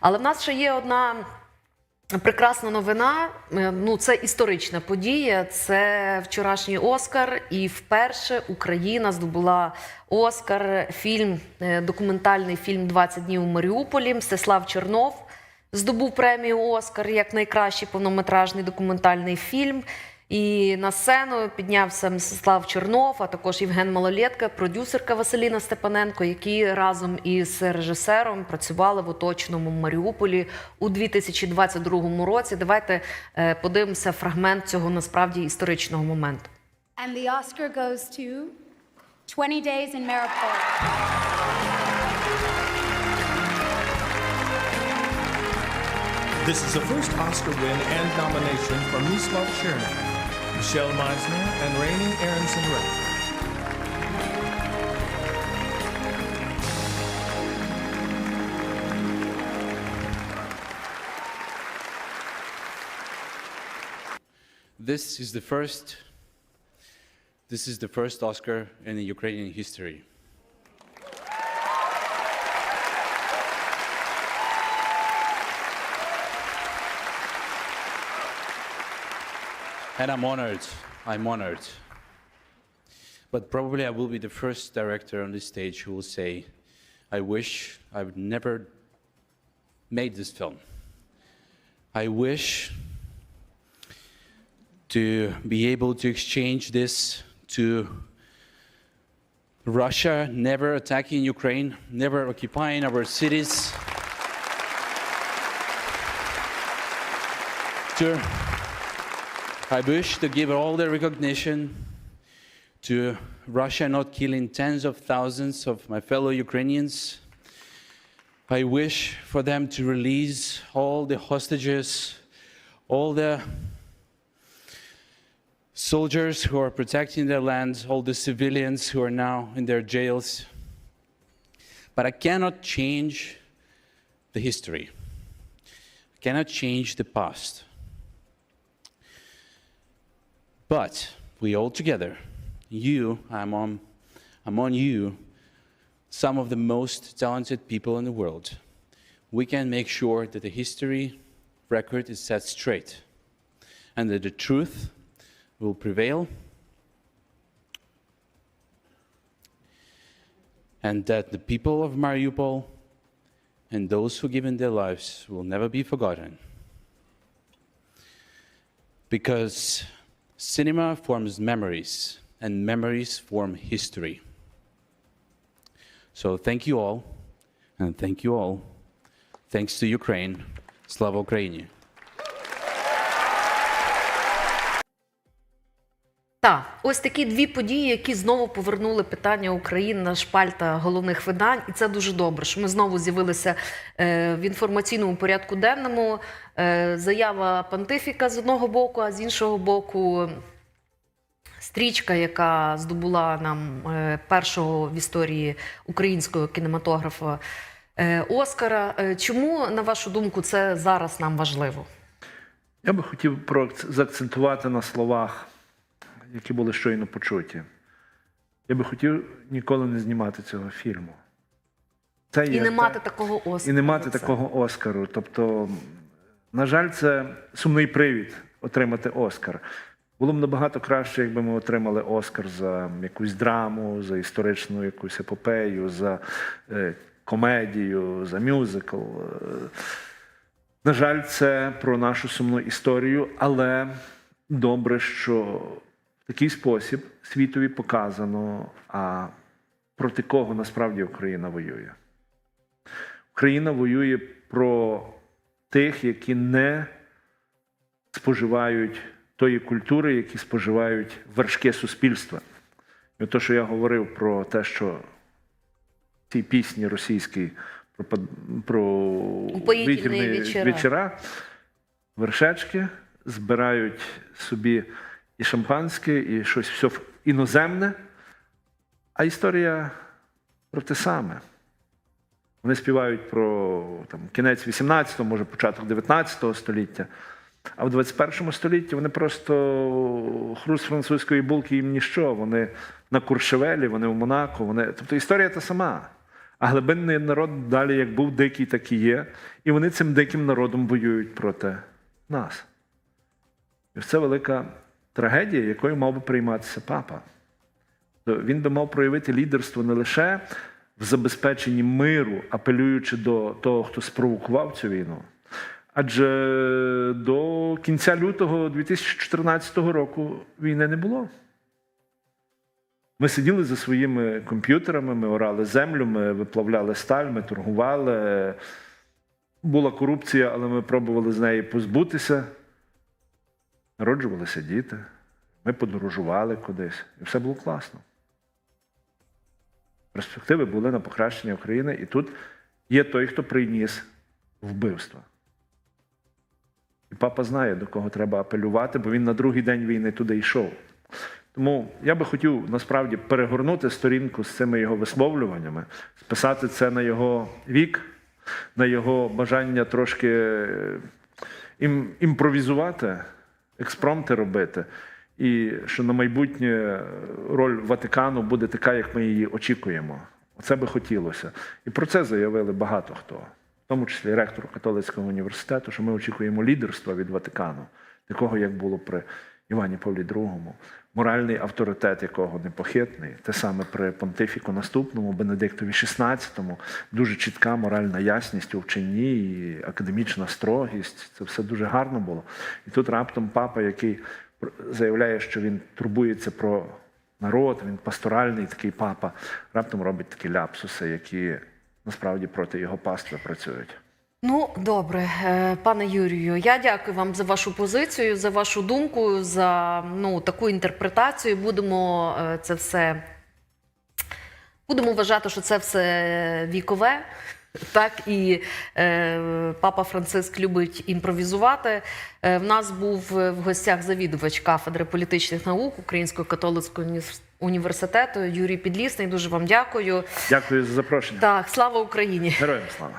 Але в нас ще є одна прекрасна новина. Е, Ну, це історична подія. Це вчорашній Оскар, і вперше Україна здобула Оскар. Фільм, е, документальний фільм «20 днів у Маріуполі. Мстислав Чернов здобув премію Оскар як найкращий повнометражний документальний фільм. І на сцену піднявся Мстислав Чернов, а також Євген Малолєтка, продюсерка Василіна Степаненко, які разом із режисером працювали в оточеному Маріуполі у 2022 році. Давайте е, подивимося фрагмент цього насправді історичного моменту. And the Oscar goes to 20 Days in Mariupol. This is the first Oscar win and nomination for Mislav Chernak, Michelle Meisner, and Rainey Aronson Ray. This is the first. This is the first Oscar in Ukrainian history. And I'm honored. I'm honored. But probably I will be the first director on this stage who will say, I wish I would never made this film. I wish to be able to exchange this to Russia never attacking Ukraine, never occupying our cities. To, I wish to give all the recognition to Russia not killing tens of thousands of my fellow Ukrainians. I wish for them to release all the hostages, all the soldiers who are protecting their land, all the civilians who are now in their jails. But I cannot change the history. I cannot change the past. But we all together, you, I'm on, I'm on you, some of the most talented people in the world, we can make sure that the history record is set straight and that the truth will prevail and that the people of Mariupol and those who given their lives will never be forgotten. Because cinema forms memories and memories form history. So thank you all and thank you all. Thanks to Ukraine. Slava Ukraini. Так, ось такі дві події, які знову повернули питання України на шпальта головних видань, і це дуже добре, що ми знову з'явилися е, в інформаційному порядку денному. Е, заява понтифіка з одного боку, а з іншого боку. Стрічка, яка здобула нам е, першого в історії українського кінематографа Оскара. Чому, на вашу думку, це зараз нам важливо? Я би хотів заакцентувати на словах, які були щойно почуті. Я би хотів ніколи не знімати цього фільму. Це І є не мати такого Оскара. і не мати це. такого Оскару. Тобто, на жаль, це сумний привід отримати Оскар. Було б набагато краще, якби ми отримали Оскар за якусь драму, за історичну якусь епопею, за е, комедію, за мюзикл. Е, на жаль, це про нашу сумну історію, але добре, що такий спосіб світові показано, а проти кого насправді Україна воює. Україна воює про тих, які не споживають тої культури, які споживають вершки суспільства. І те, що я говорив про те, що в цій пісні російській про, про вечора. вечора, вершечки збирають собі і шампанське, і щось все іноземне, а історія про те саме. Вони співають про там, кінець 18-го, може початок 19 століття. А в 21 столітті вони просто хруст французької булки їм ніщо. Вони на Куршевелі, вони в Монако. Вони... Тобто історія та сама. А глибинний народ далі як був дикий, так і є. І вони цим диким народом воюють проти нас. І це велика трагедія, якою мав би прийматися папа. Він би мав проявити лідерство не лише в забезпеченні миру, апелюючи до того, хто спровокував цю війну. Адже до кінця лютого 2014 року війни не було. Ми сиділи за своїми комп'ютерами, ми орали землю, ми виплавляли сталь, ми торгували. Була корупція, але ми пробували з неї позбутися. Народжувалися діти, ми подорожували кудись, і все було класно. Перспективи були на покращення України, і тут є той, хто приніс вбивство. І папа знає, до кого треба апелювати, бо він на другий день війни туди йшов. Тому я би хотів насправді перегорнути сторінку з цими його висловлюваннями, списати це на його вік, на його бажання трошки е, ім, імпровізувати, експромти робити. І що на майбутнє роль Ватикану буде така, як ми її очікуємо. Оце би хотілося. І про це заявили багато хто, в тому числі ректор католицького університету, що ми очікуємо лідерства від Ватикану, такого, як було при Івані Павлі II, моральний авторитет якого непохитний. Те саме при понтифіку наступному, Бенедиктові XVI, дуже чітка моральна ясність у вченні, і академічна строгість. Це все дуже гарно було. І тут раптом папа, який заявляє, що він турбується про народ, він пасторальний такий папа, раптом робить такі ляпсуси, які насправді проти його пастви працюють. Ну, добре, Е, пане Юрію, я дякую вам за вашу позицію, за вашу думку, за ну, таку інтерпретацію. Будемо е, це все. Будемо вважати, що це все вікове. Так і е, папа Франциск любить імпровізувати. Е, в нас був в гостях завідувач кафедри політичних наук Українського католицького університету Юрій Підлісний. Дуже вам дякую. Дякую за запрошення. Так, слава Україні! Героям слава!